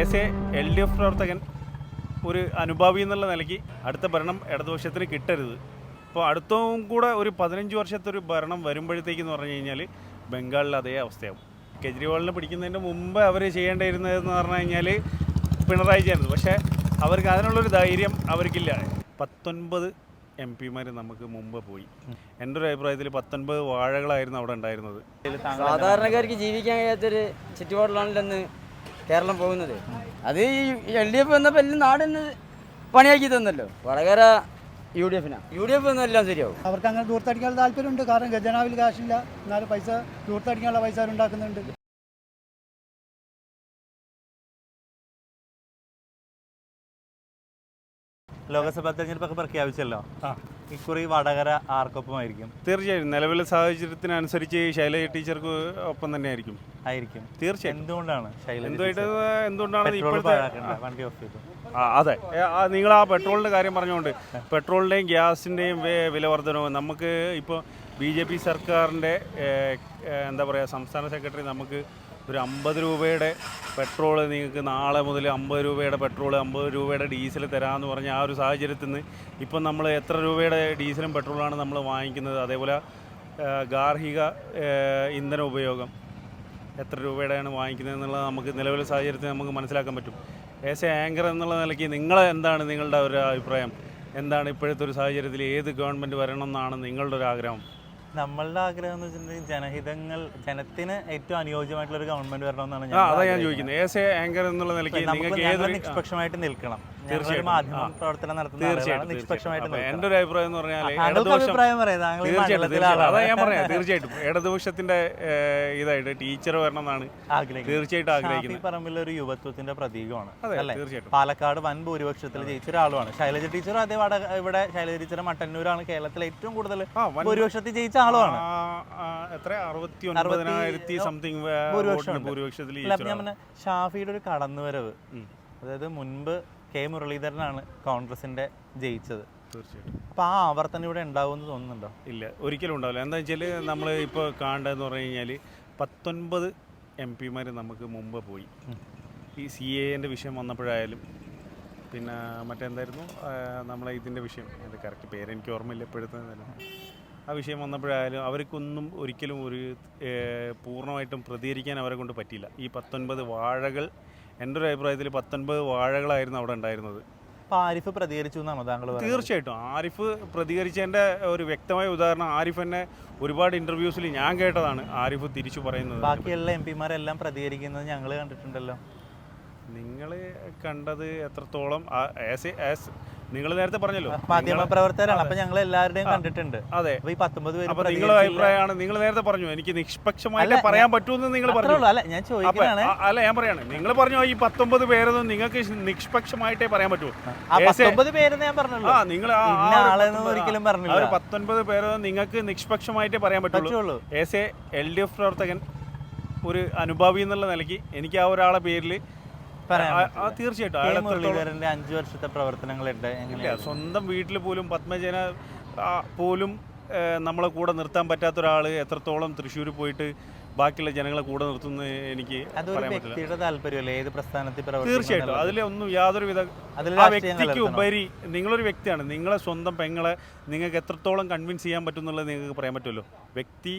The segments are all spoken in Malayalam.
As a L D F പ്രവർത്തകൻ ഒരു അനുഭാവി എന്നുള്ള നിലയ്ക്ക് അടുത്ത ഭരണം ഇടതുപക്ഷത്തിന് കിട്ടരുത്. അപ്പോൾ അടുത്തവും കൂടെ ഒരു പതിനഞ്ച് വർഷത്തെ ഒരു ഭരണം വരുമ്പോഴത്തേക്കെന്ന് പറഞ്ഞു കഴിഞ്ഞാൽ ബംഗാളിൽ അതേ അവസ്ഥയാവും. കെജ്രിവാളിനെ പിടിക്കുന്നതിന് മുമ്പ് അവർ ചെയ്യേണ്ടിയിരുന്നതെന്ന് പറഞ്ഞു കഴിഞ്ഞാൽ പിണറായി ചെയ്യുന്നത് പക്ഷേ അവർക്ക് അതിനുള്ളൊരു ധൈര്യം അവർക്കില്ല. പത്തൊൻപത് എം പിമാർ നമുക്ക് മുമ്പ് പോയി. എന്റെ ഒരു അഭിപ്രായത്തിൽ പത്തൊൻപത് വാഴകളായിരുന്നു അവിടെ ഉണ്ടായിരുന്നത്. സാധാരണക്കാർക്ക് ജീവിക്കാൻ കഴിയാത്തൊരു ചുറ്റുപാടിലാണല്ലോ കേരളം പോകുന്നത്. അത് ഈ എൽ ഡി എഫ് വന്നപ്പോൾ എല്ലാം നാടിന്ന് പണിയാക്കി തന്നല്ലോ. വടകര യു ഡി എഫിനാ. യു ഡി എഫ് എല്ലാം ശരിയാവും. അവർക്ക് അങ്ങനെ ദൂർത്തടിക്കാനുള്ള താല്പര്യമുണ്ട്. കാരണം ഖജനാവിൽ കാശില്ല. എന്നാലും പൈസ ദൂർത്തടിക്കാനുള്ള പൈസ അവരുണ്ടാക്കുന്നുണ്ട്. ലോക്സഭാ തെരഞ്ഞെടുപ്പൊക്കെ പ്രഖ്യാപിച്ചല്ലോ. ആ. ഇക്കുറി വടകര ആർക്കൊപ്പമായിരിക്കും? തീർച്ചയായും. നിലവിലെ സാഹചര്യത്തിനനുസരിച്ച് ശൈലജ ടീച്ചർക്ക് ഒപ്പം തന്നെ ആയിരിക്കും. ആയിരിക്കും തീർച്ചയായും. എന്തുകൊണ്ടാണ് ശൈലജ എന്തുമായിട്ട് എന്തുകൊണ്ടാണ് ഇപ്പോഴത്തെ വണ്ടി ഓഫ് ചെയ്തു. അതെ. നിങ്ങൾ ആ പെട്രോളിന്റെ കാര്യം പറഞ്ഞുകൊണ്ട് പെട്രോളിന്റെയും ഗ്യാസിന്റെയും വില വർധനവും നമുക്ക് ഇപ്പോൾ ബി ജെ പി സർക്കാരിന്റെ എന്താ പറയുക സംസ്ഥാന സെക്രട്ടറി നമുക്ക് ഒരു അമ്പത് രൂപയുടെ പെട്രോൾ നിങ്ങൾക്ക് നാളെ മുതൽ അമ്പത് രൂപയുടെ പെട്രോൾ അമ്പത് രൂപയുടെ ഡീസൽ തരാമെന്ന് പറഞ്ഞ ആ ഒരു സാഹചര്യത്തിൽ നിന്ന് ഇപ്പം നമ്മൾ എത്ര രൂപയുടെ ഡീസലും പെട്രോളാണ് നമ്മൾ വാങ്ങിക്കുന്നത്? അതേപോലെ ഗാർഹിക ഇന്ധന ഉപയോഗം എത്ര രൂപയുടെയാണ് വാങ്ങിക്കുന്നത് എന്നുള്ളത് നമുക്ക് നിലവിലെ സാഹചര്യത്തിൽ നമുക്ക് മനസ്സിലാക്കാൻ പറ്റും. ഏസ് എ ആങ്കർ എന്നുള്ള നിലയ്ക്ക് നിങ്ങൾ എന്താണ് നിങ്ങളുടെ ഒരു അഭിപ്രായം? എന്താണ് ഇപ്പോഴത്തെ ഒരു സാഹചര്യത്തിൽ ഏത് ഗവൺമെന്റ് വരണമെന്നാണ് നിങ്ങളുടെ ഒരു ആഗ്രഹം? നമ്മളുടെ ആഗ്രഹം എന്ന് വെച്ചിട്ടുണ്ടെങ്കിൽ ജനഹിതങ്ങൾ ജനത്തിന് ഏറ്റവും അനുയോജ്യമായിട്ടുള്ള ഒരു ഗവൺമെന്റ് വരണമെന്നാണ് എന്നാണ് ഞാൻ അതാ ഞാൻ ചോദിക്കുന്നത്. ആങ്കർ എന്നുള്ള നിലയ്ക്ക് നിങ്ങൾക്ക് ഏതൊരു നിഷ്പക്ഷമായിട്ട് നിൽക്കണം. മാധ്യമ പ്രവർത്തനം നടത്തുന്ന നിഷ്പക്ഷമായിട്ട്. എന്റെ ഒരു അഭിപ്രായം എന്ന് പറഞ്ഞാൽ അഭിപ്രായം തീർച്ചയായിട്ടും അതാ ഞാൻ പറയാം തീർച്ചയായിട്ടും. ഇടതുപക്ഷത്തിന്റെ ഇതായിട്ട് ടീച്ചർ വരണം എന്നാണ്. തീർച്ചയായിട്ടും ആഗ്രഹിക്കുന്നത്. പറമ്പിൽ ഒരു യുവത്വത്തിന്റെ പ്രതീകമാണ് അല്ലേ? പാലക്കാട് വൻ ഭൂരിപക്ഷത്തിൽ ജയിച്ച ഒരാളുമാണ് ശൈലജ ടീച്ചർ അതേ വട ഇവിടെ ശൈലജ ടീച്ചർ മട്ടന്നൂരാണ് കേരളത്തിലെ ഏറ്റവും കൂടുതൽ ഭൂരിപക്ഷത്തിൽ ജയിച്ച ആളുമാണ്. എത്ര? അറുപത്തി ഒൻപതിനായിരത്തി സംതിങ് ഭൂരിപക്ഷമുണ്ട്. ഭൂരിപക്ഷത്തിൽ ഷാഫിയുടെ ഒരു കടന്നുവരവ്. അതായത് മുൻപ് കെ മുരളീധരനാണ് കോൺഗ്രസിന്റെ ജയിച്ചത്. തീർച്ചയായിട്ടും. അപ്പൊ ആ ആവർത്തനം ഇവിടെ ഉണ്ടാവുമെന്ന് തോന്നുന്നുണ്ടോ? ഇല്ല ഒരിക്കലും ഉണ്ടാവില്ല. എന്താ വെച്ചാൽ നമ്മൾ ഇപ്പോൾ കാണേണ്ടതെന്ന് പറഞ്ഞു കഴിഞ്ഞാൽ പത്തൊൻപത് എം പിമാർ നമുക്ക് മുമ്പ് പോയി. ഈ സി എന്റെ വിഷയം വന്നപ്പോഴായാലും പിന്നെ മറ്റെന്തായിരുന്നു? നമ്മളെ ഇതിന്റെ വിഷയം. എന്റെ കറക്റ്റ് പേര് എനിക്ക് ഓർമ്മയില്ല ഇപ്പോഴത്തെ ആ വിഷയം വന്നപ്പോഴായാലും അവർക്കൊന്നും ഒരിക്കലും ഒരു പൂർണമായിട്ടും പ്രതികരിക്കാൻ അവരെ കൊണ്ട് പറ്റിയില്ല. ഈ പത്തൊൻപത് വാഴകൾ എന്റെ ഒരു അഭിപ്രായത്തിൽ പത്തൊൻപത് വാഴകളായിരുന്നു അവിടെ ഉണ്ടായിരുന്നത്. ആരിഫ് പ്രതികരിച്ചു എന്നാണോ താങ്കൾ തീർച്ചയായിട്ടും. ആരിഫ് പ്രതികരിച്ചതിന്റെ ഒരു വ്യക്തമായ ഉദാഹരണം ആരിഫ് എന്നെ ഒരുപാട് ഇന്റർവ്യൂസിൽ ഞാൻ കേട്ടതാണ് ആരിഫ് തിരിച്ചു പറയുന്നത്. ബാക്കിയുള്ള എം പിമാരെല്ലാം പ്രതികരിക്കുന്നത് ഞങ്ങൾ കണ്ടിട്ടുണ്ടല്ലോ. നിങ്ങൾ കണ്ടത് എത്രത്തോളം ആസ് എ ആസ് നിങ്ങൾ നേരത്തെ പറഞ്ഞല്ലോ. മാധ്യമ നിങ്ങളെ- പ്രവർത്തകരാണ്. അപ്പൊ ഞങ്ങൾ എല്ലാവരുടെയും കണ്ടിട്ടുണ്ട്. അതെ. ഈ പത്തൊമ്പത് പേര് നിങ്ങളുടെ അഭിപ്രായമാണ് നിങ്ങൾ നേരത്തെ പറഞ്ഞു. എനിക്ക് നിഷ്പക്ഷമായിട്ട് പറയാൻ പറ്റുമെന്ന് നിങ്ങൾ പറഞ്ഞു. അല്ല ഞാൻ ചോദിക്കുകയാണ് അല്ല ഞാൻ പറയാണ്. നിങ്ങൾ പറഞ്ഞു ഈ പത്തൊമ്പത് പേരൊന്നും നിങ്ങൾക്ക് നിഷ്പക്ഷമായിട്ടേ പറയാൻ പറ്റൂ. ആ ഏസെ- പത്തൊമ്പത് പേരെന്ന് ഞാൻ പറഞ്ഞല്ലോ ആ നിങ്ങൾ ഒരിക്കലും പറഞ്ഞില്ല. ഒരു പത്തൊൻപത് പേരൊന്നും നിങ്ങൾക്ക് നിഷ്പക്ഷമായിട്ടേ പറയാൻ പറ്റുള്ളൂ. As as a L D F പ്രവർത്തകൻ ഒരു അനുഭാവി എന്നുള്ള നിലയ്ക്ക് എനിക്ക് ആ ഒരാളെ പേരിൽ തീർച്ചയായിട്ടും. അഞ്ചു വർഷത്തെ പ്രവർത്തനങ്ങളുണ്ട് ഇല്ല സ്വന്തം വീട്ടിൽ പോലും പത്മജന പോലും നമ്മളെ കൂടെ നിർത്താൻ പറ്റാത്ത ഒരാൾ എത്രത്തോളം തൃശ്ശൂർ പോയിട്ട് ബാക്കിയുള്ള ജനങ്ങളെ കൂടെ നിർത്തുന്ന എനിക്ക് അതൊരു പറയാൻ പറ്റില്ല. വ്യക്തിയുടെ താല്പര്യമല്ലേ? ഏത് പ്രസ്ഥാനത്തിൽ തീർച്ചയായിട്ടും. അതിലെ ഒന്നും യാതൊരു വിധ അതിൽ ആ വ്യക്തിക്ക്. ഉപരി നിങ്ങളൊരു വ്യക്തിയാണ്. നിങ്ങളെ സ്വന്തം പെങ്ങളെ നിങ്ങൾക്ക് എത്രത്തോളം കൺവിൻസ് ചെയ്യാൻ പറ്റും എന്നുള്ളത് നിങ്ങൾക്ക് പറയാൻ പറ്റുമല്ലോ? വ്യക്തി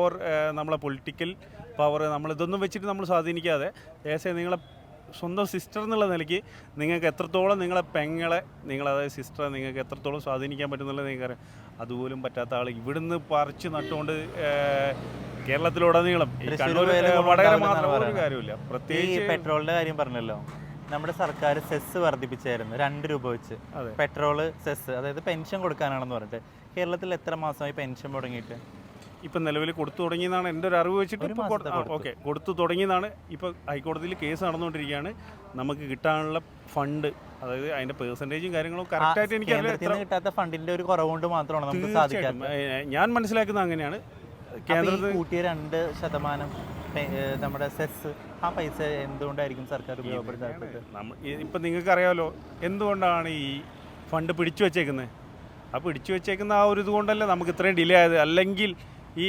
ഓർ നമ്മളെ പൊളിറ്റിക്കൽ പവർ നമ്മൾ ഇതൊന്നും വെച്ചിട്ട് നമ്മൾ സ്വാധീനിക്കാതെ ഏസെ നിങ്ങളെ സ്വന്തം സിസ്റ്റർ എന്നുള്ള നിലയ്ക്ക് നിങ്ങൾക്ക് എത്രത്തോളം നിങ്ങളെ പെങ്ങളെ നിങ്ങൾ അതായത് സിസ്റ്ററെ നിങ്ങൾക്ക് എത്രത്തോളം സ്വാധീനിക്കാൻ പറ്റും എന്നുള്ളത് നിങ്ങൾക്കറിയാം. അതുപോലും പറ്റാത്ത ആൾ ഇവിടുന്ന് പറിച്ച് നട്ടുകൊണ്ട് കേരളത്തിലുടനീളം ഈ തൃശ്ശൂർ കണ്ണൂർ വടകര മാത്രം ഒരു. കാര്യമില്ല പ്രത്യേകിച്ച് പെട്രോളിന്റെ കാര്യം പറഞ്ഞല്ലോ. നമ്മുടെ സർക്കാർ സെസ് വർദ്ധിപ്പിച്ചായിരുന്നു രണ്ട് രൂപ വെച്ച്. പെട്രോൾ പെട്രോൾ സെസ് അതായത് പെൻഷൻ കൊടുക്കാനാണെന്ന് പറഞ്ഞിട്ട്. കേരളത്തിൽ എത്ര മാസമായി പെൻഷൻ തുടങ്ങിയിട്ട്? ഇപ്പൊ നിലവിൽ കൊടുത്തു തുടങ്ങിയെന്നാണ് എന്റെ ഒരു അറിവ് വെച്ചിട്ട്. ഓക്കെ. കൊടുത്തു തുടങ്ങിയതാണ് ഇപ്പൊ ഹൈക്കോടതിയിൽ കേസ് നടന്നുകൊണ്ടിരിക്കുകയാണ്. നമുക്ക് കിട്ടാനുള്ള ഫണ്ട് അതായത് അതിന്റെ പേഴ്സന്റേജും കാര്യങ്ങളും കറക്റ്റായിട്ട് എനിക്ക് കിട്ടാത്ത ഫണ്ടിന്റെ ഒരു കുറവുകൊണ്ട് മാത്രമാണ് നമുക്ക് സാധിക്കാത്തത്. ഞാൻ മനസ്സിലാക്കുന്നത് അങ്ങനെയാണ്. കേന്ദ്രത്തിൽ കൂട്ടിയ രണ്ട് ശതമാനം നമ്മുടെ സെസ് ആ പൈസ എന്തുകൊണ്ടായിരിക്കും സർക്കാർ ഉപയോഗപ്പെടുത്താത്തത്? ഇപ്പം നിങ്ങൾക്കറിയാമല്ലോ എന്തുകൊണ്ടാണ് ഈ ഫണ്ട് പിടിച്ചു വെച്ചേക്കുന്നത് ആ പിടിച്ചു വെച്ചേക്കുന്ന ആ ഒരു ഇതുകൊണ്ടല്ലേ നമുക്ക് ഇത്രയും ഡിലേ ആയത്? അല്ലെങ്കിൽ ഈ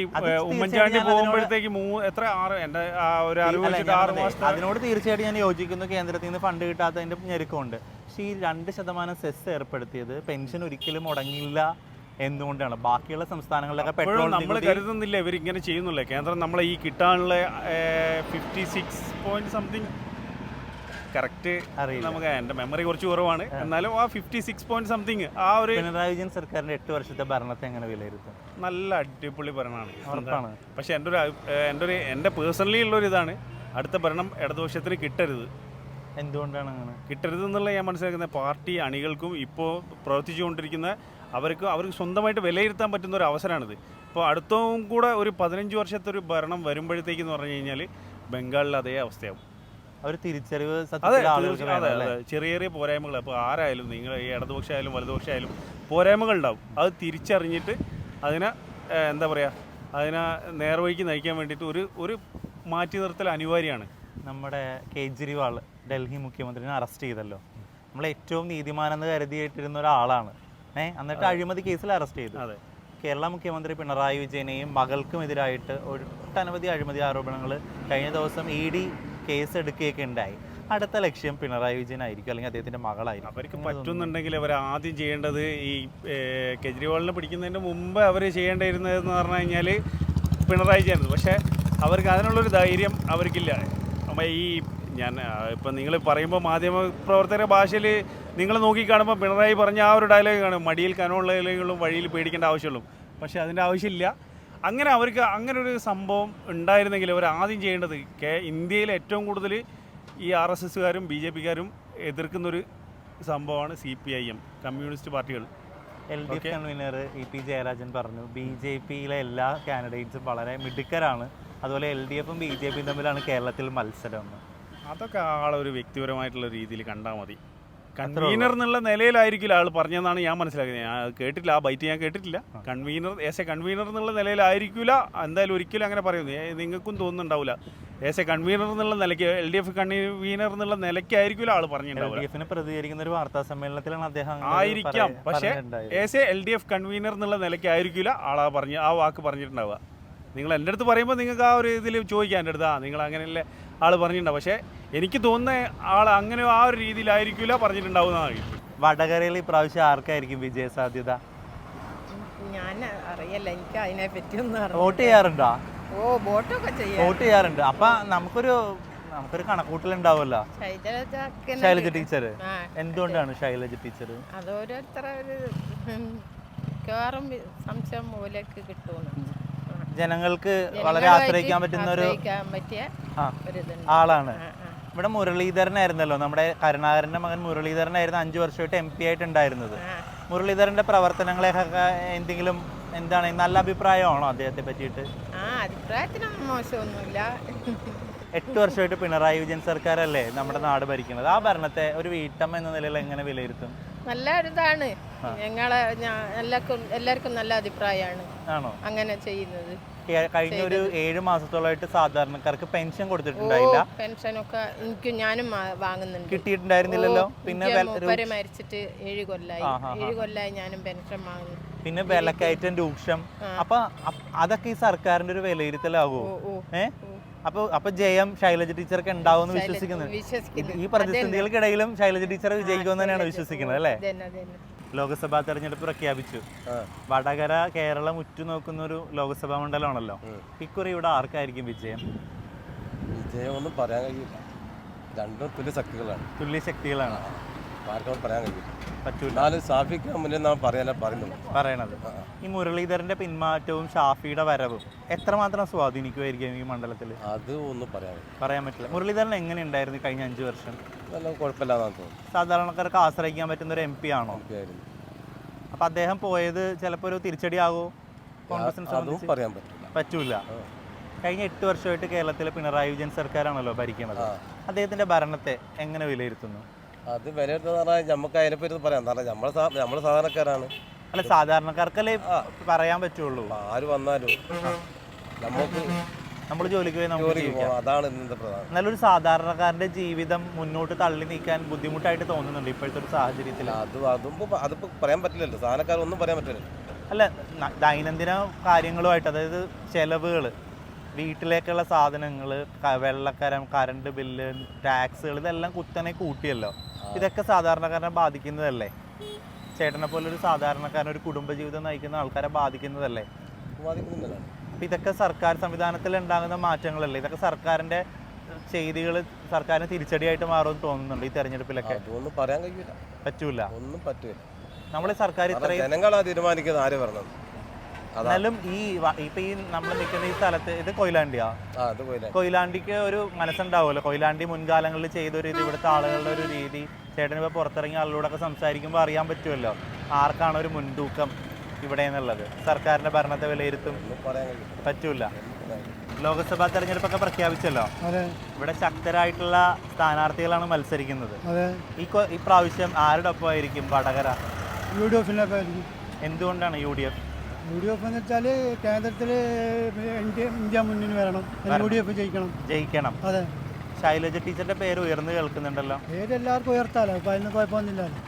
ഉമ്മൻചാണ്ടി പോകുമ്പോഴത്തേക്ക് മൂന്ന് എത്ര ആറ് എന്റെ ആ ഒരു അറിവ് ആറ് അതിനോട് തീർച്ചയായിട്ടും ഞാൻ യോജിക്കുന്നു. കേന്ദ്രത്തിൽ നിന്ന് ഫണ്ട് കിട്ടാത്തതിന്റെ ഞെരുക്കമുണ്ട്. പക്ഷേ ഈ രണ്ട് ശതമാനം സെസ് ഏർപ്പെടുത്തിയത് പെൻഷൻ ഒരിക്കലും മുടങ്ങില്ല എന്തുകൊണ്ടാണ്? ബാക്കിയുള്ള സംസ്ഥാനങ്ങളിലൊക്കെ പെട്രോൾ നമ്മൾ കരുതുന്നില്ല ഇവർ ഇങ്ങനെ ചെയ്യുന്നില്ല കേന്ദ്രം നമ്മളെ ഈ കിട്ടാനുള്ള fifty six point something correct അറിയില്ല. നമുക്ക് എന്റെ മെമ്മറി കുറച്ച് കുറവാണ്. എന്നാലും ആ ഫിഫ്റ്റി സിക്സ് പോയിന്റ് സംതിങ് ആ ഒരു പിണറായി വിജയൻ സർക്കാരിന്റെ എട്ട് വർഷത്തെ ഭരണത്തെ എങ്ങനെ വിലയിരുത്തും? നല്ല അടിപൊളി ഭരണമാണ്. പക്ഷെ എന്റെ ഒരു എന്റെ ഒരു എന്റെ പേഴ്സണലി ഉള്ള ഒരു ഇതാണ്. അടുത്ത ഭരണം ഇടതുപക്ഷത്തിന് കിട്ടരുത്. എന്തുകൊണ്ടാണ് അങ്ങനെ? കിട്ടരുത് എന്നുള്ള ഞാൻ മനസ്സിലാക്കുന്ന പാർട്ടി അണികൾക്കും ഇപ്പോൾ പ്രവർത്തിച്ചുകൊണ്ടിരിക്കുന്ന അവർക്ക് അവർക്ക് സ്വന്തമായിട്ട് വിലയിരുത്താൻ പറ്റുന്ന ഒരു അവസരമാണിത്. ഇപ്പോൾ അടുത്തവും കൂടെ ഒരു പതിനഞ്ച് വർഷത്തെ ഒരു ഭരണം വരുമ്പോഴത്തേക്കെന്ന് പറഞ്ഞു കഴിഞ്ഞാൽ ബംഗാളിൽ അതേ അവസ്ഥയാവും. അവർ തിരിച്ചറിവ് ചെറിയ ചെറിയ പോരായ്മകൾ അപ്പോൾ ആരായാലും നിങ്ങൾ ഈ ഇടതുപക്ഷമായാലും വലതുപക്ഷമായാലും പോരായ്മകൾ ഉണ്ടാവും. അത് തിരിച്ചറിഞ്ഞിട്ട് അതിനെ എന്താ പറയുക അതിനെ നേർവഴിക്ക് നയിക്കാൻ വേണ്ടിയിട്ട് ഒരു ഒരു മാറ്റി നിർത്തൽ അനിവാര്യമാണ്. നമ്മുടെ കേജ്രിവാൾ ഡൽഹി മുഖ്യമന്ത്രിനെ അറസ്റ്റ് ചെയ്തല്ലോ. നമ്മൾ ഏറ്റവും നീതിമാനെന്ന് കരുതിയിട്ടിരുന്ന ഒരാളാണ്. ഏ? എന്നിട്ട് അഴിമതി കേസിൽ അറസ്റ്റ് ചെയ്തു. കേരള മുഖ്യമന്ത്രി പിണറായി വിജയനെയും മകൾക്കുമെതിരായിട്ട് ഒട്ടനവധി അഴിമതി ആരോപണങ്ങൾ കഴിഞ്ഞ ദിവസം ഇ ഡി കേസ് എടുക്കുകയൊക്കെ ഉണ്ടായി. അടുത്ത ലക്ഷ്യം പിണറായി വിജയനായിരിക്കും അല്ലെങ്കിൽ അദ്ദേഹത്തിന്റെ മകളായിരിക്കും. അവർക്ക് പറ്റുന്നുണ്ടെങ്കിൽ അവർ ആദ്യം ചെയ്യേണ്ടത് ഈ ഏഹ്, കെജ്രിവാളിനെ പിടിക്കുന്നതിന് മുമ്പ് അവർ ചെയ്യേണ്ടിയിരുന്നതെന്ന് പറഞ്ഞു കഴിഞ്ഞാൽ പിണറായി വിജയൻ പക്ഷേ അവർക്ക് അതിനുള്ളൊരു ധൈര്യം അവർക്കില്ല. അപ്പം ഈ ഞാൻ ഇപ്പം നിങ്ങൾ പറയുമ്പോൾ മാധ്യമ പ്രവർത്തകരുടെ ഭാഷയിൽ നിങ്ങൾ നോക്കിക്കാണുമ്പോൾ പിണറായി പറഞ്ഞ ആ ഒരു ഡയലോഗ് കാണും മടിയിൽ കനമുള്ള ഇലകളും വഴിയിൽ പേടിക്കേണ്ട ആവശ്യമുള്ളൂ. പക്ഷേ അതിന്റെ ആവശ്യമില്ല. അങ്ങനെ അവർക്ക് അങ്ങനെ ഒരു സംഭവം ഉണ്ടായിരുന്നെങ്കിൽ അവർ ആദ്യം ചെയ്യേണ്ടത് കേ ഇന്ത്യയിൽ ഏറ്റവും കൂടുതൽ ഈ ആർ എസ് എസ്സുകാരും ബി ജെ പിക്കാരും എതിർക്കുന്നൊരു സംഭവമാണ് C P I M communist പാർട്ടികൾ. L D F convener E P Jayarajan പറഞ്ഞു ബി ജെ പിയിലെ എല്ലാ കാൻഡിഡേറ്റ്സും വളരെ മിടുക്കരാണ്. അതുപോലെ എൽ ഡി എഫും ബി ജെ പിയും തമ്മിലാണ് കേരളത്തിൽ മത്സരം. അതൊക്കെ ആളൊരു വ്യക്തിപരമായിട്ടുള്ള രീതിയിൽ കണ്ടാൽ മതി. കൺവീനർ എന്നുള്ള നിലയിലായിരിക്കില്ല ആൾ പറഞ്ഞതെന്നാണ് ഞാൻ മനസ്സിലാക്കുന്നത്. ഞാൻ കേട്ടിട്ടില്ല. ആ ബൈറ്റ് ഞാൻ കേട്ടിട്ടില്ല. കൺവീനർ ഏസ് എ കൺവീനർ എന്നുള്ള നിലയിലായിരിക്കില്ല എന്തായാലും ഒരിക്കലും അങ്ങനെ പറയുന്നു നിങ്ങൾക്കും തോന്നുന്നുണ്ടാവില്ല ഏസ് എ കൺവീനർ എന്നുള്ള നിലയ്ക്ക് എൽ ഡി എഫ് കൺവീനർ എന്നുള്ള നിലയ്ക്കായിരിക്കില്ല ആൾ പറഞ്ഞിട്ടുണ്ടാവില്ല പ്രതികരിക്കുന്ന ഒരു വാർത്താ സമ്മേളനത്തിലാണ് അദ്ദേഹം ആയിരിക്കാം. പക്ഷേ. As a L D F convener എന്നുള്ള നിലയ്ക്കായിരിക്കില്ല ആളാ പറഞ്ഞ് ആ വാക്ക് പറഞ്ഞിട്ടുണ്ടാവുക. നിങ്ങൾ എന്റെ അടുത്ത് പറയുമ്പോൾ നിങ്ങൾക്ക് ആ ഒരു ഇതിൽ ചോദിക്കാം എന്റെ അടുത്ത് ആ നിങ്ങൾ അങ്ങനെയല്ലേ ആൾ പറഞ്ഞിട്ടുണ്ടാവും. പക്ഷേ എനിക്ക് തോന്നുന്ന ആൾ അങ്ങനെ ആ ഒരു രീതിയിലായിരിക്കില്ല പറഞ്ഞിട്ടുണ്ടാവുന്നതാണ് വടകരയിൽ ഇപ്രാവശ്യം ആർക്കായിരിക്കും വിജയ സാധ്യത? ഞാൻ അറിയല്ല എനിക്ക് അതിനെ പറ്റിയൊന്നും അറിയില്ല. വോട്ട് ചെയ്യാറുണ്ടോ? ഓ വോട്ടൊക്കെ ചെയ്യാം വോട്ട് ചെയ്യാറുണ്ട്. അപ്പൊ നമുക്കൊരു നമുക്കൊരു കണക്കൂട്ടലുണ്ടാവുമല്ലോ? ശൈലജ ടീച്ചർ എന്തുകൊണ്ടാണ് ശൈലജ ടീച്ചർ അത് ഓരോരുത്തരെ ഒരു മിക്കവാറും സംശയം മൂലക്ക് കിട്ടുമെന്ന് ജനങ്ങൾക്ക് വളരെ ആശ്രയിക്കാൻ പറ്റുന്ന ഒരു ആളാണ്. ഇവിടെ മുരളീധരൻ മുരളീധരനായിരുന്നല്ലോ. നമ്മുടെ കരുണാകരന്റെ മകൻ മുരളീധരനായിരുന്നു അഞ്ചു വർഷമായിട്ട് എം പി ആയിട്ട് ഉണ്ടായിരുന്നത് മുരളീധരന്റെ പ്രവർത്തനങ്ങളെ എന്തെങ്കിലും എന്താണ് നല്ല അഭിപ്രായമാണോ അദ്ദേഹത്തെ പറ്റിയിട്ട്? മോശമൊന്നുമില്ല. എട്ട് വർഷമായിട്ട് പിണറായി വിജയൻ സർക്കാരല്ലേ നമ്മുടെ നാട് ഭരിക്കുന്നത്? ആ ഭരണത്തെ ഒരു വീട്ടമ്മ എന്ന നിലയിൽ എങ്ങനെ വിലയിരുത്തും? നല്ല ഒരിതാണ് ഞങ്ങളെ എല്ലാവർക്കും എല്ലാവർക്കും നല്ല അഭിപ്രായമാണ്. ആണോ? അങ്ങനെ ചെയ്യുന്നത്. കഴിഞ്ഞ ഒരു ഏഴ് മാസത്തോളമായിട്ട് സാധാരണക്കാർക്ക് പെൻഷൻ കൊടുത്തിട്ടുണ്ടായില്ല. പെൻഷനൊക്കെ എനിക്ക് ഞാനും വാങ്ങുന്നുണ്ട്. കിട്ടിയിട്ടുണ്ടായിരുന്നില്ലല്ലോ? പിന്നെ മരിച്ചിട്ട് ഏഴ് കൊല്ലായി. ഏഴ് കൊല്ലായി ഞാനും പെൻഷൻ വാങ്ങുന്നു. പിന്നെ വിലക്കയറ്റം രൂക്ഷം. അപ്പൊ അപ്- അതൊക്കെ ഈ സർക്കാരിന്റെ ഒരു വിലയിരുത്തലാവോ? ഓ ഓ. ഏ? അപ്പൊ അപ്പൊ ജയം ശൈലജ ടീച്ചർക്ക് ഉണ്ടാവും എന്ന് വിശ്വസിക്കുന്നത് വിശ്വസിക്കുന്നു. ഈ പ്രതിസന്ധികൾക്കിടയിലും ശൈലജ ടീച്ചർ വിജയിക്കുമെന്ന് തന്നെയാണ് വിശ്വസിക്കുന്നത് അല്ലേ. ലോക്സഭാ തെരഞ്ഞെടുപ്പ് പ്രഖ്യാപിച്ചു. വടകര കേരളം ഉറ്റുനോക്കുന്ന ഒരു ലോക്സഭാ മണ്ഡലമാണല്ലോ. ഇക്കുറി ഇവിടെ ആർക്കായിരിക്കും വിജയം? വിജയം ഒന്നും പറയാൻ കഴിയില്ല. രണ്ടും തുല്യ ശക്തികളാണ്. തുല്യ ശക്തികളാണ്. ആർക്കും പറയാൻ കഴിയില്ല പറ്റൂല. എന്നാലും സാഫിക്ക് മുന്നിൽ നാം പറയാനാ പറയുന്നുള്ളൂ പറയണത്. ഈ മുരളീധരന്റെ പിന്മാറ്റവും ഷാഫിയുടെ വരവും എത്രമാത്രം സ്വാധീനിക്കുമായിരിക്കും ഈ മണ്ഡലത്തിൽ അത് ഒന്നും പറയാൻ പറയാൻ പറ്റില്ല. മുരളീധരൻ എങ്ങനെ ഉണ്ടായിരുന്നു കഴിഞ്ഞ അഞ്ചു വർഷം? നല്ല കുഴപ്പമില്ലാന്നാണ് തോന്നുന്നു. സാധാരണക്കാർക്ക് ആശ്രയിക്കാൻ പറ്റുന്ന ഒരു എം പി ആണോ? എനിക്കായിരുന്നു. അപ്പൊ അദ്ദേഹം പോയത് ചിലപ്പോൾ ഒരു തിരിച്ചടിയാകോ? കോൺഗ്രസിനെ അതും സംബന്ധിച്ച്? പറയാൻ പറ്റില്ല. പറ്റൂല. കഴിഞ്ഞ എട്ട് വർഷമായിട്ട് കേരളത്തിലെ പിണറായി വിജയൻ സർക്കാരാണല്ലോ ഭരിക്കുന്നത് ആ. അദ്ദേഹത്തിന്റെ ഭരണത്തെ എങ്ങനെ വിലയിരുത്തുന്നു? അത് വില കിട്ടുന്ന പറഞ്ഞാൽ നമുക്ക് അതിനെപ്പറ്റി പറ്റി പറയാം. കാരണം നമ്മൾ നമ്മൾ സാധാരണക്കാരാണ്. അല്ല സാധാരണക്കാർക്കല്ലേ പറയാൻ പറ്റുള്ളൂ. ആര് വന്നാലും നമുക്ക് നമ്മൾ ജോലിക്ക് പോയി നമുക്ക് ജീവിക്കാം. അതാണ് ഇന്നത്തെ പ്രധാനം. എന്നാലും സാധാരണക്കാരന്റെ ജീവിതം മുന്നോട്ട് തള്ളി നീക്കാൻ ബുദ്ധിമുട്ടായിട്ട് തോന്നുന്നുണ്ട് ഇപ്പോഴത്തെ ഒരു സാഹചര്യത്തിൽ അത് അതും അതിപ്പോ പറയാൻ പറ്റില്ലല്ലോ. സാധനക്കാർ ഒന്നും പറയാൻ പറ്റില്ല അല്ല ദൈനംദിന കാര്യങ്ങളുമായിട്ട് അതായത് ചെലവുകൾ വീട്ടിലേക്കുള്ള സാധനങ്ങൾ വെള്ളക്കരം കറണ്ട് ബില്ല് ടാക്സുകൾ ഇതെല്ലാം കുത്തനെ കൂട്ടിയല്ലോ. ഇതൊക്കെ സാധാരണക്കാരനെ ബാധിക്കുന്നതല്ലേ? ചേട്ടനെ പോലെ ഒരു സാധാരണക്കാരൻ ഒരു കുടുംബജീവിതം നയിക്കുന്ന ആൾക്കാരെ ബാധിക്കുന്നതല്ലേ? അപ്പൊ ഇതൊക്കെ സർക്കാർ സംവിധാനത്തിൽ ഉണ്ടാകുന്ന മാറ്റങ്ങളല്ലേ? ഇതൊക്കെ സർക്കാരിന്റെ ചെയ്തികൾ സർക്കാരിന് തിരിച്ചടിയായിട്ട് മാറുമെന്ന് തോന്നുന്നുണ്ട് ഈ തെരഞ്ഞെടുപ്പിലൊക്കെ? ഒന്നും പറയാൻ കഴിയില്ല പറ്റൂല. ഒന്നും പറ്റൂല. നമ്മളെ സർക്കാർ ഇത്രയും ജനങ്ങളാ തീരുമാനിക്കുന്നത് ആര് അതാ എന്നാലും ഈ ഇപ്പൊ ഈ നമ്മൾ നിൽക്കുന്ന ഈ സ്ഥലത്ത് ഇത് കൊയിലാണ്ടിയാ. ആ അത് പോയില്ലേ കൊയിലാണ്ടിക്ക് ഒരു മനസ്സുണ്ടാവുമല്ലോ. കൊയിലാണ്ടി മുൻകാലങ്ങളിൽ ചെയ്തൊരു ഇത് ഇവിടുത്തെ ആളുകളുടെ ഒരു രീതി ചേട്ടൻ പുറത്തിറങ്ങി പുറത്തിറങ്ങിയ ആളുകളോടൊക്കെ സംസാരിക്കുമ്പോൾ അറിയാൻ പറ്റുമല്ലോ ആർക്കാണ് ഒരു മുൻതൂക്കം ഇവിടെ എന്നുള്ളത്. സർക്കാരിന്റെ ഭരണത്തെ വിലയിരുത്തും. പറ്റൂല. ലോക്സഭാ തെരഞ്ഞെടുപ്പൊക്കെ പ്രഖ്യാപിച്ചല്ലോ? അതെ. ഇവിടെ ശക്തരായിട്ടുള്ള സ്ഥാനാർത്ഥികളാണ് മത്സരിക്കുന്നത്. അതെ. ഈ ഇപ്രാവശ്യം പ്രാവശ്യം ആരുടെ ഒപ്പമായിരിക്കും വടകര? യു ഡി എഫിനൊക്കെ ആയിരിക്കും എന്തുകൊണ്ടാണ് U D F? U D F എന്ന് വെച്ചാൽ കേന്ദ്രത്തിൽ ഇന്ത്യ ഇന്ത്യ മുന്നിൽ വരണം. യു ഡി എഫ് ജയിക്കണം. ജയിക്കണം. അതെ. ശൈലജ ടീച്ചറുടെ പേര് ഉയർന്നു കേൾക്കുന്നുണ്ടല്ലോ. പേര് എല്ലാവർക്കും ഉയർത്താലോ? അപ്പൊ അതിന് കുഴപ്പമൊന്നുമില്ലല്ലോ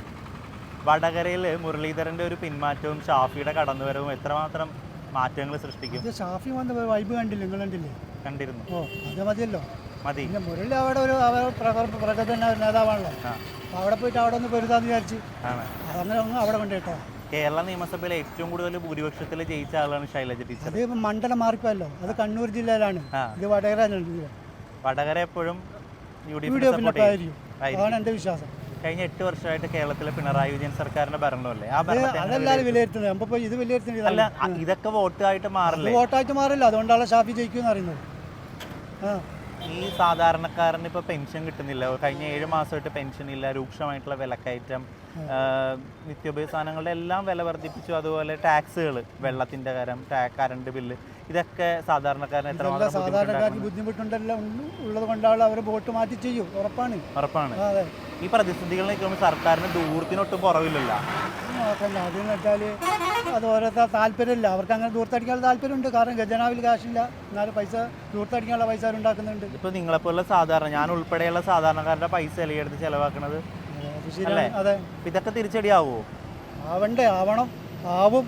വടകരയിൽ മുരളീധരന്റെ ഒരു പിന്മാറ്റവും ഷാഫിയുടെ കടന്നുവരവും എത്രമാത്രം മാറ്റങ്ങൾ സൃഷ്ടിക്കും? ഇത് ഷാഫി വന്ന വൈബ് കണ്ടില്ല? നിങ്ങൾ കണ്ടില്ലേ? കണ്ടിരുന്നു. ഓ അത് മതിയല്ലോ. മതി. പിന്നെ മുരളി അവിടെ ഒരു പ്രകൃതി നേതാവാണല്ലോ. അവിടെ പോയിട്ട് അവിടെ ഒന്ന് പെരുതാന്ന് വിചാരിച്ച്. അതങ്ങനെ ഒന്ന് അവിടെ കൊണ്ടുപോയിട്ടോ കേരള നിയമസഭയിൽ ഏറ്റവും കൂടുതൽ ഭൂരിപക്ഷത്തിൽ ജയിച്ച ആളാണ് ശൈലജ ടീച്ചർ. അത് ഇപ്പം മണ്ഡലം മാറിപ്പോയല്ലോ. അത് കണ്ണൂർ ജില്ലയിലാണ്. ഇത് വടകര വടകര എപ്പോഴും യു ഡി അതാണ് എന്റെ വിശ്വാസം. കഴിഞ്ഞ എട്ട് വർഷമായിട്ട് കേരളത്തിലെ പിണറായി വിജയൻ സർക്കാരിന്റെ ഭരണമല്ലേ? ആ അതെല്ലാവരും വിലയിരുത്തുന്നത്. ഇത് വിലയിരുത്തുന്നത് അല്ല. ഇതൊക്കെ വോട്ടായിട്ട് മാറില്ല? വോട്ടായിട്ട് മാറില്ല. അതുകൊണ്ടാണ് ഷാഫി ജയിക്കുമെന്ന് അറിയുന്നത് ആ. ഈ സാധാരണക്കാരന് ഇപ്പൊ പെൻഷൻ കിട്ടുന്നില്ല. കഴിഞ്ഞ ഏഴ് മാസമായിട്ട് പെൻഷൻ ഇല്ല രൂക്ഷമായിട്ടുള്ള വിലക്കയറ്റം നിത്യോപയോഗ സാധനങ്ങളുടെ എല്ലാം വില വർദ്ധിപ്പിച്ചു. അതുപോലെ ടാക്സുകൾ വെള്ളത്തിന്റെ കരം ടാ- കറണ്ട് ബില്ല് ഇതൊക്കെ സാധാരണക്കാരന് സാധാരണക്കാർക്ക് ബുദ്ധിമുട്ടുണ്ടല്ലോ ഉള്ളത് കൊണ്ടാണ് അവർ വോട്ട് മാറ്റി ചെയ്യും. ഉറപ്പാണ്. ഉറപ്പാണ്. ഈ പ്രതിസന്ധികൾ നിൽക്കുമ്പോൾ സർക്കാരിന് ദൂരത്തിനൊട്ടും കുറവില്ലല്ലോ നോക്കണ്ട അതെന്ന് വെച്ചാൽ അത് ഓരോരുത്തർ താല്പര്യമില്ല. അവർക്ക് അങ്ങനെ ദൂർത്തടിക്കാനുള്ള താല്പര്യമുണ്ട്. കാരണം ഖജനാവിൽ കാശില്ല. എന്നാലും പൈസ ദൂർത്തടിക്കാനുള്ള പൈസ അവർ ഉണ്ടാക്കുന്നുണ്ട്. ഇപ്പൊ നിങ്ങളെപ്പോലുള്ള സാധാരണ ഞാൻ ഉൾപ്പെടെയുള്ള സാധാരണക്കാരുടെ പൈസ അല്ലേ എടുത്ത് ചെലവാക്കണത്? അല്ലേ? അതെ. ഇതൊക്കെ തിരിച്ചടിയാവോ? ആവണ്ടേ? ആവണം. ആവും.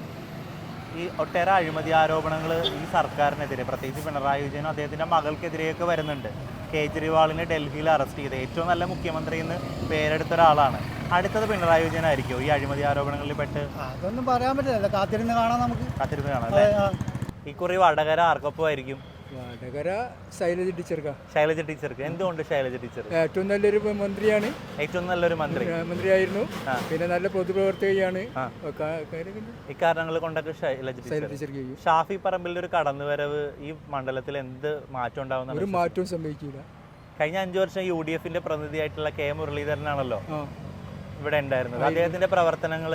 ഈ ഒട്ടേറെ അഴിമതി ആരോപണങ്ങൾ ഈ സർക്കാരിനെതിരെ പ്രത്യേകിച്ച് പിണറായി വിജയനും അദ്ദേഹത്തിന്റെ മകൾക്കെതിരെയൊക്കെ വരുന്നുണ്ട്. കേജ്രിവാളിനെ ഡൽഹിയിൽ അറസ്റ്റ് ചെയ്ത് ഏറ്റവും നല്ല മുഖ്യമന്ത്രി എന്ന് പേരെടുത്ത ഒരാളാണ്. അടുത്തത് പിണറായി വിജയൻ ആയിരിക്കും ഈ അഴിമതി ആരോപണങ്ങളിൽ പെട്ട്? അതൊന്നും പറയാൻ പറ്റില്ല. കാത്തിരുന്ന് കാണാം നമുക്ക്. കാത്തിരുന്ന് കാണാം അല്ലേ? കുറി വടകര കുറി വടകര ശൈലജ ടീച്ചർക്ക. ശൈലജ ടീച്ചർക്ക്. എന്തുകൊണ്ട് ശൈലജ ടീച്ചർ? ഏറ്റവും നല്ലൊരു മന്ത്രിയാണ്. ഏറ്റവും നല്ലൊരു മന്ത്രി. മന്ത്രിയായിരുന്നു. പിന്നെ നല്ല പൊതുപ്രവർത്തകയാണ്. ഇക്കാരണങ്ങൾ കൊണ്ടൊക്കെ ശൈലജ ശൈലജ ടീച്ചർ ടീച്ചർക്ക് ഷാഫി പറമ്പിൽ ഒരു കടന്നുവരവ് ഈ മണ്ഡലത്തിൽ എന്ത് മാറ്റം ഉണ്ടാവുന്ന ഒരു മാറ്റവും സംഭവിക്കില്ല കഴിഞ്ഞ അഞ്ചു വർഷം യു ഡി എഫിന്റെ പ്രതിനിധിയായിട്ടുള്ള കെ മുരളീധരനാണല്ലോ ഇവിടെ ഉണ്ടായിരുന്നത്. അദ്ദേഹത്തിന്റെ പ്രവർത്തനങ്ങൾ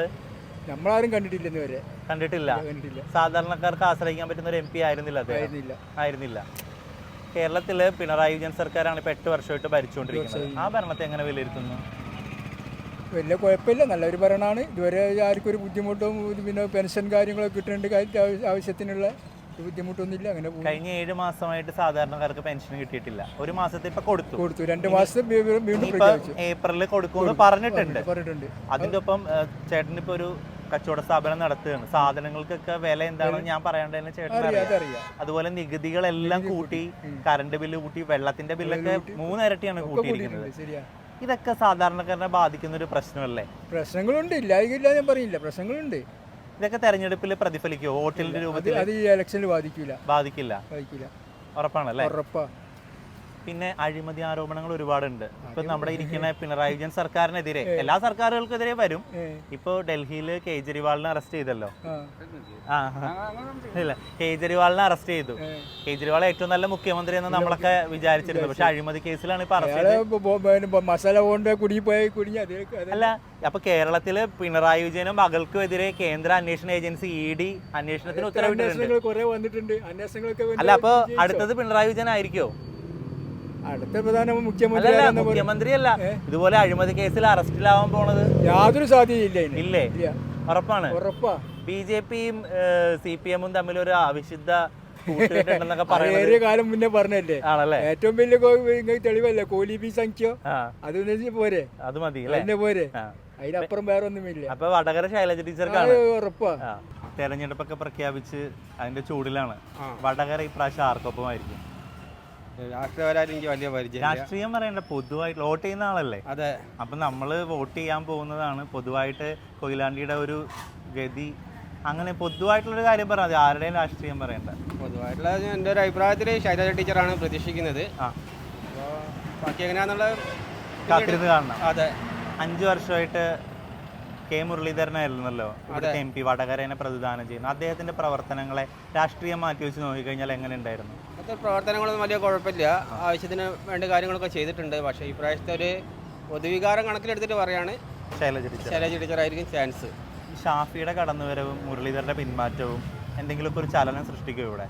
നമ്മളാരും കണ്ടിട്ടില്ലെന്ന് വരെ. കണ്ടിട്ടില്ല. കണ്ടിട്ടില്ല. സാധാരണക്കാർക്ക് ആശ്രയിക്കാൻ പറ്റുന്ന ഒരു എം പി ആയിരുന്നില്ല അദ്ദേഹം? ആയിരുന്നില്ല. കേരളത്തിൽ പിണറായി വിജയൻ സർക്കാരാണ് ഇപ്പൊ എട്ട് വർഷമായിട്ട് ഭരിച്ചുകൊണ്ടിരിക്കുന്നത്. ആ ഭരണത്തെ എങ്ങനെ വിലയിരുത്തുന്നു? വലിയ കുഴപ്പമില്ല. നല്ലൊരു ഭരണമാണ്. ഇതുവരെ ആർക്കും ഒരു ബുദ്ധിമുട്ടും പിന്നെ പെൻഷൻ കാര്യങ്ങളൊക്കെ കിട്ടുന്നുണ്ട് ആവശ്യത്തിനുള്ള ബുദ്ധിമുട്ടൊന്നുമില്ല അങ്ങനെ കഴിഞ്ഞ ഏഴ് മാസമായിട്ട് സാധാരണക്കാർക്ക് പെൻഷൻ കിട്ടിയിട്ടില്ല. ഒരു മാസത്തെ ഇപ്പൊ കൊടുത്തു. കൊടുത്തു. രണ്ട് മാസം ഏപ്രിലിൽ കൊടുക്കുമെന്ന് പറഞ്ഞിട്ടുണ്ട്. പറഞ്ഞിട്ടുണ്ട് അതിന്റെ ഒപ്പം ചേട്ടൻ ഇപ്പൊ ഒരു കച്ചവട സ്ഥാപനം നടത്തുകയാണ്. സാധനങ്ങൾക്കൊക്കെ വില എന്താണെന്ന് ഞാൻ പറയാണ്ട് തന്നെ ചേട്ടൻ അതുപോലെ നികുതികളെല്ലാം കൂട്ടി കറണ്ട് ബില്ല് കൂട്ടി വെള്ളത്തിന്റെ ബില്ലൊക്കെ മൂന്നിരട്ടിയാണ് കൂട്ടിയിരിക്കുന്നത്. ഇതൊക്കെ സാധാരണക്കാരനെ ബാധിക്കുന്ന ഒരു പ്രശ്നമല്ലേ? പ്രശ്നങ്ങളുണ്ട്. ഇല്ല ഇല്ല ഞാൻ പറയില്ല പ്രശ്നങ്ങളുണ്ട്. ഇതൊക്കെ തെരഞ്ഞെടുപ്പിൽ പ്രതിഫലിക്കുമോ വോട്ടിന്റെ രൂപത്തിൽ അത് ഈ ഇലക്ഷനിൽ ബാധിക്കില്ല. ബാധിക്കില്ല. ഉറപ്പാണല്ലേ? ഉറപ്പാ. പിന്നെ അഴിമതി ആരോപണങ്ങൾ ഒരുപാടുണ്ട്. ഇപ്പൊ നമ്മുടെ ഇരിക്കുന്ന പിണറായി വിജയൻ സർക്കാരിനെതിരെ എല്ലാ സർക്കാരുകൾക്കെതിരെ വരും. ഇപ്പോ ഡൽഹിയിൽ കേജ്രിവാളിനെ അറസ്റ്റ് ചെയ്തല്ലോ. ആ. ഇല്ല കേജ്രിവാളിനെ അറസ്റ്റ് ചെയ്തു. കേജ്രിവാൾ ഏറ്റവും നല്ല മുഖ്യമന്ത്രി എന്ന് നമ്മളൊക്കെ വിചാരിച്ചിരുന്നു. പക്ഷെ അഴിമതി കേസിലാണ് ഇപ്പൊ അറസ്റ്റ് മസാല കൊണ്ട് കുടുങ്ങി അല്ല അപ്പൊ കേരളത്തിൽ പിണറായി വിജയനും മകൾക്കുമെതിരെ കേന്ദ്ര അന്വേഷണ ഏജൻസി ഇ ഡി അന്വേഷണത്തിന് ഉത്തരവിട്ടിട്ടുണ്ട്. അല്ല അപ്പൊ അടുത്തത് പിണറായി വിജയൻ ആയിരിക്കോ അടുത്ത പ്രധാന മുഖ്യമന്ത്രി മുഖ്യമന്ത്രിയല്ല. ഇതുപോലെ അഴിമതി കേസിൽ അറസ്റ്റിലാവാൻ പോണത് യാതൊരു സാധ്യതയില്ല. ഇല്ലേ? ഉറപ്പാണ്. ഉറപ്പാ. ബി ജെ പിയും സി പി എമ്മും തമ്മിൽ ഒരു ഏറിയ പറയുന്നത് കാലം മുന്നേ പറഞ്ഞല്ലേ? ആണല്ലേ? ഏറ്റവും വലിയ തെളിവല്ലേ? കോലി ബി സംഖ്യ. അത് പോരെ? അത് മതി അല്ലേ? പോരെ. അതിനപ്പുറം വേറെ ഒന്നുമില്ല അപ്പൊ വടകര ശൈലജ ടീച്ചർക്കാണ്. ഉറപ്പാ. തെരഞ്ഞെടുപ്പൊക്കെ പ്രഖ്യാപിച്ച് അതിന്റെ ചൂടിലാണ്. വടകര ഇപ്രാവശ്യം ആർക്കൊപ്പമായിരിക്കും? രാഷ്ട്രീയപരമായിട്ട് എനിക്ക് വലിയ പരിചയം രാഷ്ട്രീയം പറയണ്ട പൊതുവായിട്ട് വോട്ട് ചെയ്യുന്ന ആളല്ലേ? അതെ. അപ്പം നമ്മൾ വോട്ട് ചെയ്യാൻ പോകുന്നതാണ് പൊതുവായിട്ട് കൊയിലാണ്ടിയുടെ ഒരു ഗതി. അങ്ങനെ പൊതുവായിട്ടുള്ള ഒരു കാര്യം പറയാം ആരുടെയും രാഷ്ട്രീയം പറയണ്ട. പൊതുവായിട്ടുള്ള എന്റെ ഒരു അഭിപ്രായത്തിൽ ശൈലജ ടീച്ചറാണ് പ്രതീക്ഷിക്കുന്നത്. ആ. ബാക്കി എങ്ങനെയാണെന്നുള്ള കാത്തിരുന്ന് കാണണം. അതെ. അഞ്ചു വർഷമായിട്ട് കെ മുരളീധരനായിരുന്നല്ലോ. ഇവിടുത്തെ എം പി വടകരനെ പ്രതിദാനം ചെയ്യുന്നു. അദ്ദേഹത്തിന്റെ പ്രവർത്തനങ്ങളെ രാഷ്ട്രീയം മാറ്റി വെച്ച് നോക്കിക്കഴിഞ്ഞാൽ എങ്ങനെ ഉണ്ടായിരുന്നു? അത്ര പ്രവർത്തനങ്ങളൊന്നും വലിയ കുഴപ്പമില്ല. ആവശ്യത്തിന് വേണ്ട കാര്യങ്ങളൊക്കെ ചെയ്തിട്ടുണ്ട്. പക്ഷേ ഈ പ്രാവശ്യത്തെ ഒരു പൊതുവികാരം കണക്കിലെടുത്തിട്ട് പറയാണ് ശൈലജ ടീച്ചർ. ശൈലജ ടീച്ചറായിരിക്കും ചാൻസ്. ഷാഫിയുടെ കടന്നുവരവും മുരളീധരന്റെ പിന്മാറ്റവും എന്തെങ്കിലുമൊക്കെ ഒരു ചലനം സൃഷ്ടിക്കും ഇവിടെ?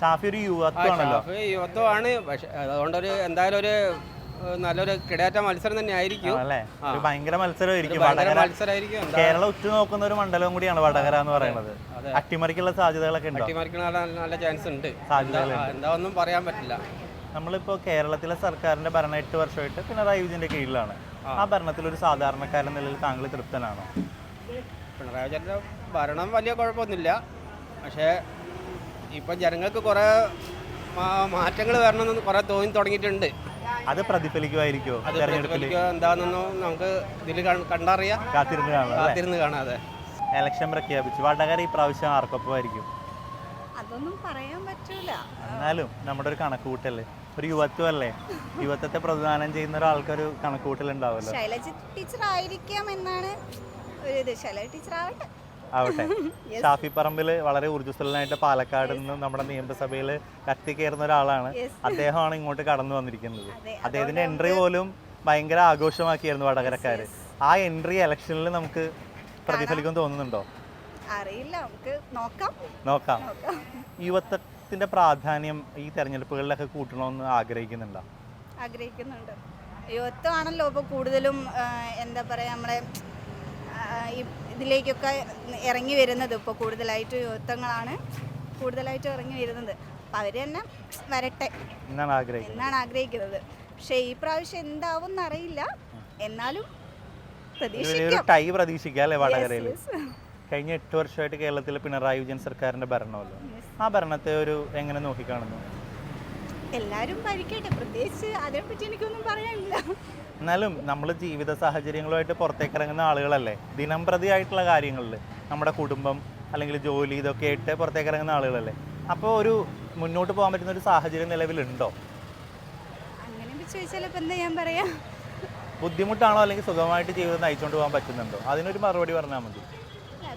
ഷാഫി ഒരു യുവത്വമാണല്ലോ. യുവത്വമാണ്. പക്ഷേ അതുകൊണ്ടൊരു എന്തായാലും ഒരു നല്ലൊരു കിടയാറ്റ മത്സരം തന്നെ ആയിരിക്കും അല്ലേ ഭയങ്കര മത്സരമായിരിക്കും. എന്താ? കേരളം ഉറ്റുനോക്കുന്ന ഒരു മണ്ഡലവും കൂടിയാണ് വടകര എന്ന് പറയുന്നത്. അട്ടിമറിക്കുള്ള സാധ്യതകളൊക്കെ ഉണ്ട്? നല്ല ചാൻസ് ഉണ്ട്. എന്താണെന്നും എന്താ- എന്താ ഒന്നും പറയാൻ പറ്റില്ല. നമ്മളിപ്പോ കേരളത്തിലെ സർക്കാരിന്റെ ഭരണം എട്ട് വർഷമായിട്ട് പിണറായി വിജയന്റെ കീഴിലാണ്. ആ. ഭരണത്തിൽ ഒരു സാധാരണക്കാരൻ നിലയിൽ താങ്കൾ തൃപ്തനാണോ? പിണറായി വിജയന്റെ ഭരണം വലിയ കുഴപ്പമൊന്നുമില്ല. പക്ഷേ ഇപ്പം ജനങ്ങൾക്ക് കുറേ മാറ്റങ്ങൾ വരണമെന്ന് കുറേ തോന്നി തുടങ്ങിയിട്ടുണ്ട്. അത് പ്രതിഫലിക്കുമായിരിക്കുമോ അത് തെരഞ്ഞെടുപ്പിൽ എന്താണെന്നോ നമുക്ക് ഇതിൽ കണ്ടറിയാം. കാത്തിരുന്ന് കാണാം അല്ലേ? കാത്തിരുന്ന് കാണാതെ ഇലക്ഷൻ പ്രഖ്യാപിച്ചു. വടകര ഈ പ്രാവശ്യം ആർക്കൊപ്പമായിരിക്കും? അതൊന്നും പറയാൻ പറ്റൂല. എന്നാലും നമ്മുടെ ഒരു കണക്കുകൂട്ടൽ ഒരു യുവത്വമല്ലേ? യുവത്വത്തെ പ്രതിദാനം ചെയ്യുന്ന ഒരാൾക്ക് ഒരു കണക്കുകൂട്ടൽ ഉണ്ടാവുമല്ലോ ശൈലജ ടീച്ചർ ആയിരിക്കാം എന്നാണ് ഒരു ഇത്. ശൈലജ ടീച്ചർ ആവട്ടെ ആവട്ടെ. ഷാഫി പറമ്പിൽ വളരെ ഊർജസ്വലനായിട്ട് പാലക്കാട് നിന്ന് നമ്മുടെ നിയമസഭയിൽ കത്തിക്കയറുന്ന ഒരാളാണ്. അദ്ദേഹമാണ് ഇങ്ങോട്ട് കടന്നു വന്നിരിക്കുന്നത്. അദ്ദേഹത്തിന്റെ എൻട്രി പോലും ഭയങ്കര ആഘോഷമാക്കിയായിരുന്നു വടകരക്കാര്. ആ എൻട്രി ഇലക്ഷനിൽ നമുക്ക് പ്രതിഫലിക്കും തോന്നുന്നുണ്ടോ? അറിയില്ല. നമുക്ക് നോക്കാം. നോക്കാം. യുവത്വത്തിന്റെ പ്രാധാന്യം ഈ തെരഞ്ഞെടുപ്പുകളിലൊക്കെ കൂട്ടണമെന്ന് ആഗ്രഹിക്കുന്നുണ്ടോ? ആഗ്രഹിക്കുന്നുണ്ട്. യുവത്വമാണല്ലോ ഇപ്പോൾ കൂടുതലും എന്താ പറയുക നമ്മുടെ ഇതിലേക്കൊക്കെ ഇറങ്ങി വരുന്നത് ഇപ്പോൾ കൂടുതലായിട്ട് യുവത്വങ്ങളാണ് കൂടുതലായിട്ട് ഇറങ്ങി വരുന്നത്. അപ്പം അവർ തന്നെ വരട്ടെ. എന്നാണ് ആഗ്രഹിക്കുന്നത്? എന്നാണ് ആഗ്രഹിക്കുന്നത്. പക്ഷേ ഈ പ്രാവശ്യം എന്താവും എന്നറിയില്ല. എന്നാലും ടൈ പ്രതീക്ഷിക്കാം അല്ലേ വടകരയിൽ. കഴിഞ്ഞ എട്ട് വർഷമായിട്ട് കേരളത്തിൽ പിണറായി വിജയൻ സർക്കാരിന്റെ ഭരണമല്ലോ. ആ ഭരണത്തെ ഒരു എങ്ങനെ നോക്കിക്കാണുന്നു? എല്ലാരും ഭരിക്കട്ടെ. പ്രത്യേകിച്ച് അതിനെപ്പറ്റി എനിക്കൊന്നും പറയാനില്ല. എന്നാലും നമ്മൾ ജീവിത സാഹചര്യങ്ങളുമായിട്ട് പുറത്തേക്ക് ഇറങ്ങുന്ന ആളുകളല്ലേ? ദിനം പ്രതി ആയിട്ടുള്ള കാര്യങ്ങളിൽ നമ്മുടെ കുടുംബം അല്ലെങ്കിൽ ജോലി ഇതൊക്കെ ആയിട്ട് പുറത്തേക്ക് ഇറങ്ങുന്ന ആളുകളല്ലേ? അപ്പോൾ ഒരു മുന്നോട്ട് പോകാൻ പറ്റുന്ന ഒരു സാഹചര്യം നിലവിലുണ്ടോ? അങ്ങനെ ചോദിച്ചാൽ ഇപ്പം എന്താ ഞാൻ പറയാ? ബുദ്ധിമുട്ടാണോ അല്ലെങ്കിൽ സുഖമായിട്ട് ജീവിതം നയിച്ചുകൊണ്ട് പോകാൻ പറ്റുന്നുണ്ടോ? അതിനൊരു മറുപടി പറഞ്ഞാൽ മതി.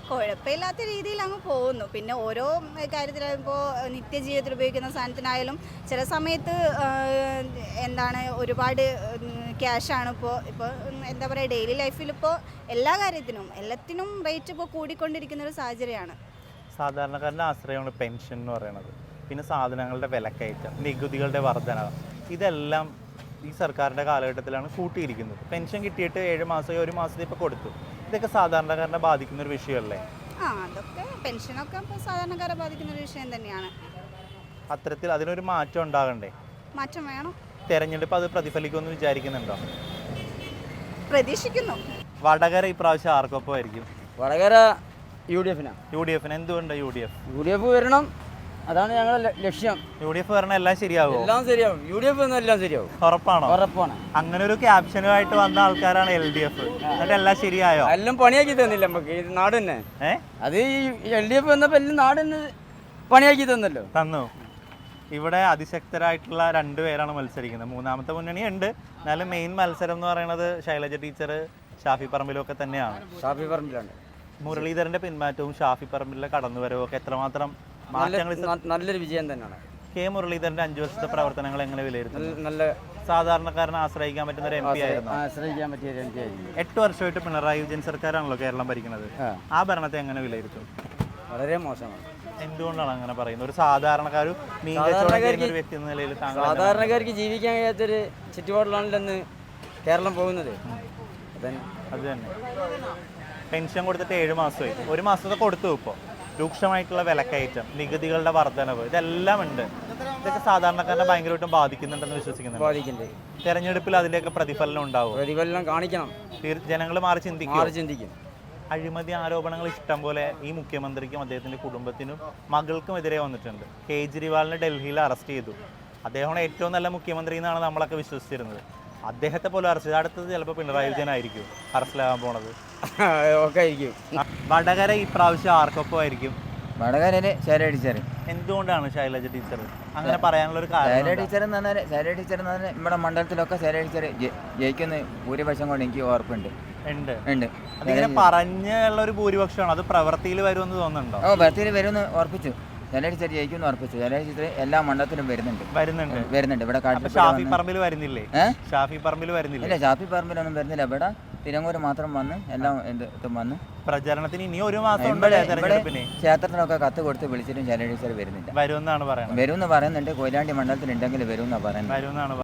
കുഴപ്പമില്ലാത്ത രീതിയിൽ അങ്ങ് പോകുന്നു. പിന്നെ ഓരോ കാര്യത്തിലിപ്പോൾ നിത്യജീവിതത്തിൽ ഉപയോഗിക്കുന്ന സാധനത്തിനായാലും ചില സമയത്ത് എന്താണ് ഒരുപാട് ക്യാഷാണ് ഇപ്പോൾ. ഇപ്പോൾ എന്താ പറയുക ഡെയിലി ലൈഫിൽ ഇപ്പോൾ എല്ലാ കാര്യത്തിനും എല്ലാത്തിനും റേറ്റ് ഇപ്പോൾ കൂടിക്കൊണ്ടിരിക്കുന്ന ഒരു സാഹചര്യമാണ്. സാധാരണക്കാരന്റെ ആശ്രയമാണ് പെൻഷൻ എന്ന് പറയുന്നത്. പിന്നെ സാധനങ്ങളുടെ വിലക്കയറ്റം നികുതികളുടെ വർധന. ഇതെല്ലാം ഈ സർക്കാരിന്റെ കാലഘട്ടത്തിലാണ് കൂട്ടിയിരിക്കുന്നത്. പെൻഷൻ കിട്ടിയിട്ട് ഏഴ് മാസം ഒരു മാസത്തെ ഇപ്പോൾ കൊടുത്തു. ഇതൊക്കെ സാധാരണക്കാരനെ ബാധിക്കുന്ന ഒരു വിഷയമല്ലേ? ആ അതൊക്കെ പെൻഷനൊക്കെ ഇപ്പോൾ സാധാരണക്കാരെ ബാധിക്കുന്ന ഒരു വിഷയം തന്നെയാണ്. അത്തരത്തിൽ അതിനൊരു മാറ്റം ഉണ്ടാകണ്ടേ? മാറ്റം വേണം. തെരഞ്ഞെടുപ്പ് അത് പ്രതിഫലിക്കുമെന്ന് വിചാരിക്കുന്നുണ്ടോ? പ്രതീക്ഷിക്കുന്നു. വടകര ഇപ്രാവശ്യം ആർക്കൊപ്പം ആയിരിക്കും വടകര യു ഡി എഫിനാണ് യു ഡി എഫിന് എന്തുകൊണ്ട് U D F U D F വരണം. അതാണ് ഞങ്ങളുടെ ലക്ഷ്യം. യു ഡി എഫ് വരണം എല്ലാം ശരിയാവും? എല്ലാം ശരിയാവും. യു ഡി എഫ് എല്ലാം ശരിയാവും. ഉറപ്പാണോ? ഉറപ്പാണ്. അങ്ങനെ ഒരു ക്യാപ്ഷനുമായിട്ട് വന്ന ആൾക്കാരാണ് എൽ ഡി എഫ് എന്നിട്ട് എല്ലാം ശരിയായോ? എല്ലാം പണിയാക്കി തന്നില്ല നമുക്ക്. ഈ നാട് തന്നെ. അത് ഈ എൽ ഡി എഫ് വന്നപ്പോൾ എല്ലാം നാട് തന്നെ പണിയാക്കി തന്നല്ലോ. തന്നു. ഇവിടെ അതിശക്തരായിട്ടുള്ള രണ്ടുപേരാണ് മത്സരിക്കുന്നത്. മൂന്നാമത്തെ മുന്നണി ഉണ്ട്. എന്നാലും മെയിൻ മത്സരം എന്ന് പറയുന്നത് ശൈലജ ടീച്ചർ ഷാഫി പറമ്പിലൊക്കെ ഒക്കെ തന്നെയാണ്. ഷാഫി പറമ്പിലാണ്. മുരളീധരന്റെ പിന്മാറ്റവും ഷാഫി പറമ്പിലെ കടന്നുവരവും ഒക്കെ എത്രമാത്രം മാറ്റങ്ങൾ നല്ലൊരു വിജയം തന്നെയാണ്. കെ മുരളീധരന്റെ അഞ്ചു വർഷത്തെ പ്രവർത്തനങ്ങൾ എങ്ങനെ വിലയിരുത്തുന്നു? നല്ല സാധാരണക്കാരനെ ആശ്രയിക്കാൻ പറ്റുന്ന ഒരു എം പി ആയിരുന്നു? ആശ്രയിക്കാൻ പറ്റിയ ഒരു ആയിരുന്നു എട്ട് വർഷമായിട്ട് പിണറായി വിജയൻ സർക്കാരാണല്ലോ കേരളം ഭരിക്കുന്നത്. ആ ഭരണത്തെ എങ്ങനെ വിലയിരുത്തും? വളരെ മോശമാണ്. എന്തുകൊണ്ടാണ് അങ്ങനെ പറയുന്നത്? ഒരു സാധാരണക്കാർ മീൻ കച്ചവടം ചെയ്യുന്ന ഒരു വ്യക്തി എന്ന നിലയിൽ താങ്കൾ സാധാരണക്കാർക്ക് ജീവിക്കാൻ കഴിയാത്തൊരു ചുറ്റുപാടിലാണല്ലോ കേരളം പോകുന്നത്. അത് തന്നെ. പെൻഷൻ കൊടുത്തിട്ട് ഏഴ് മാസമായി. ഒരു മാസത്തെ കൊടുത്തു ഇപ്പോൾ രൂക്ഷമായിട്ടുള്ള വിലക്കയറ്റം നികുതികളുടെ വർധനവ് ഇതെല്ലാം ഉണ്ട്. ഇതൊക്കെ സാധാരണക്കാരനെ ഭയങ്കരമായിട്ടും ബാധിക്കുന്നുണ്ടെന്ന് വിശ്വസിക്കുന്നുണ്ട്. ബാധിക്കുന്നുണ്ട്. തെരഞ്ഞെടുപ്പിൽ അതിന്റെയൊക്കെ പ്രതിഫലനം ഉണ്ടാവും? പ്രതിഫലനം കാണിക്കണം. ജനങ്ങൾ മാറി ചിന്തിക്കും മാറി ചിന്തിക്കും. അഴിമതി ആരോപണങ്ങൾ ഇഷ്ടം പോലെ ഈ മുഖ്യമന്ത്രിക്കും അദ്ദേഹത്തിന്റെ കുടുംബത്തിനും മകൾക്കും എതിരെ വന്നിട്ടുണ്ട്. കേജ്രിവാളിനെ ഡൽഹിയിൽ അറസ്റ്റ് ചെയ്തു. അദ്ദേഹമാണ് ഏറ്റവും നല്ല മുഖ്യമന്ത്രി എന്നാണ് നമ്മളൊക്കെ വിശ്വസിച്ചിരുന്നത്. അദ്ദേഹത്തെ പോലും അറസ്റ്റ് ചെയ്തു. അടുത്തത് ചിലപ്പോൾ പിണറായി വിജയനായിരിക്കും അറസ്റ്റിലാകാൻ പോണത്. ഒക്കെ ആയിരിക്കും. വടകര ഈ പ്രാവശ്യം ആർക്കൊപ്പം ആയിരിക്കും? വടകരയിലെ ശൈല ടീച്ചർ എന്തുകൊണ്ടാണ് ശൈലജ ടീച്ചർ അങ്ങനെ പറയാനുള്ള ഒരു ശൈല എന്താ? ടീച്ചർ എന്ന് പറഞ്ഞാൽ ശൈല ടീച്ചർ എന്ന് പറഞ്ഞാൽ നമ്മുടെ മണ്ഡലത്തിലൊക്കെ ശൈല ടീച്ചർ ജയിക്കുന്ന ഭൂരിപക്ഷം കൊണ്ട് എനിക്ക് ഉറപ്പുണ്ട്. ഉണ്ട്. ഉണ്ട്. അതിങ്ങനെ പറഞ്ഞുള്ള ഒരു ഭൂരിപക്ഷമാണ്. അത് പ്രവൃത്തിയിൽ വരുമെന്ന് തോന്നുന്നുണ്ടോ? ഓ പ്രവൃത്തിയിൽ വരുമെന്ന് ഉറപ്പിച്ചു. ശൈല ടീച്ചർ ജയിക്കുമെന്ന് ഉറപ്പിച്ചു. ശൈല എല്ലാ മണ്ഡലത്തിലും വരുന്നുണ്ട്. വരുന്നുണ്ട്. വരുന്നുണ്ട്. ഇവിടെ ഷാഫി പറമ്പിൽ വരുന്നില്ലേ? ഷാഫി പറമ്പിൽ വരുന്നില്ല? ഇല്ല ഷാഫി പറമ്പിലൊന്നും വരുന്നില്ല. ഇവിടെ തിരുവങ്ങൂര് മാത്രം വന്ന് എല്ലാം എന്തും വന്ന്. പ്രചരണത്തിന് ഇനി ഒരു മാസം ക്ഷേത്രത്തിനൊക്കെ കത്ത് കൊടുത്ത് വിളിച്ചിട്ടും ശൈല വരുന്നില്ല. വരുമെന്നാണ് പറയുന്നത്. വരുമെന്ന് പറയുന്നുണ്ട്. കൊയിലാണ്ടി മണ്ഡലത്തിൽ ഉണ്ടെങ്കിൽ വരുമെന്നാണ് പറയുന്നത്